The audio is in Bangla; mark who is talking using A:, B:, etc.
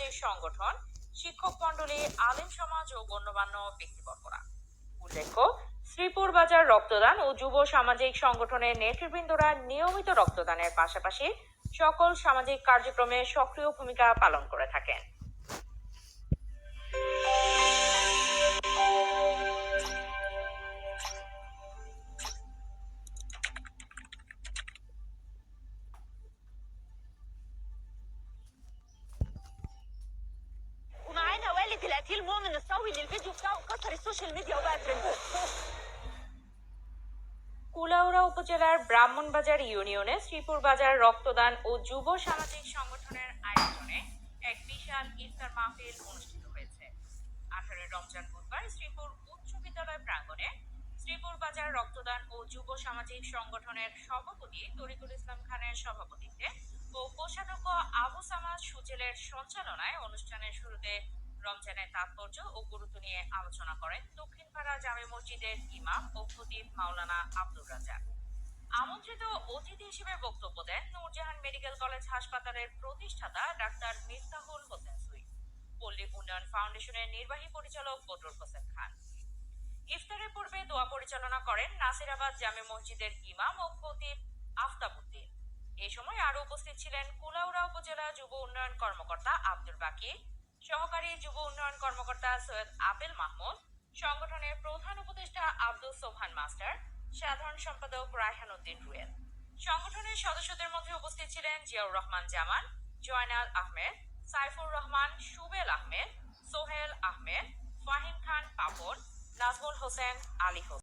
A: সামাজিক সংগঠন, শিক্ষক মন্ডলী আলেম সমাজ ও গণ্যমান্য ব্যক্তিবর্গরা। উল্লেখ্য, শ্রীপুর বাজার রক্তদান ও যুব সামাজিক সংগঠনের নেতৃবৃন্দরা নিয়মিত রক্তদানের পাশাপাশি সকল সামাজিক কার্যক্রমে সক্রিয় ভূমিকা পালন করে থাকেন।
B: والد القتيل مؤمن الصاوي اللي الفيديو بتاعه كسر السوشيال ميديا وبقى ترند
A: কুলাউড়া উপজেলার ব্রাহ্মণবাজার ইউনিয়নে শ্রীপুর বাজার রক্তদান ও যুব সামাজিক সংগঠনের আয়োজনে এক বিশাল ইফতার মাহফিল অনুষ্ঠিত হয়েছে আঠারোই রমজান বুধবার শ্রীপুর উচ্চ বিদ্যালয় প্রাঙ্গণে শ্রীপুর বাজার রক্তদান ও যুব সামাজিক সংগঠনের সভাপতি তরিকুল ইসলাম খানের সভাপতিত্বে ও কোষাধ্যক্ষ আবু সামাদ সুজেলের সঞ্চালনায় অনুষ্ঠানের শুরুতে রমজানের তাৎপর্য ও গুরুত্ব নিয়ে আলোচনা করেন দক্ষিণপাড়া জামে মসজিদের ইমাম ও খতিব মাওলানা আব্দুর রাজাক আমন্ত্রিত অতিথি হিসেবে বক্তব্য দেন নূরজাহান মেডিকেল কলেজ হাসপাতালের প্রতিষ্ঠাতা ডাক্তার মিফতাহুল হোসেন সুই, পল্লী উন্নয়ন ফাউন্ডেশনের নির্বাহী পরিচালক বদরুল হোসেন খান। ইফতারের পূর্বে দোয়া পরিচালনা করেন নাসিরাবাদ জামে মসজিদের ইমাম ও খতিব আফতাবুদ্দিন এই সময় আরও উপস্থিত ছিলেন কুলাউড়া উপজেলা যুব উন্নয়ন কর্মকর্তা আব্দুল বাকি সহকারী যুব উন্নয়ন কর্মকর্তা সৈয়দ আবেল মাহমুদ, সংগঠনের প্রধান উপদেষ্টা আব্দুল সোহান মাস্টার, সাধারণ সম্পাদক রায়হান উদ্দিন রুয়েল। সংগঠনের সদস্যদের মধ্যে উপস্থিত ছিলেন জিয়াউর রহমান জামান, জয়নাল আহমেদ, সাইফুর রহমান, সুবেল আহমেদ, সোহেল আহমেদ, ফাহিম খান পাপন নাজমুল হোসেন, আলী হোসেন।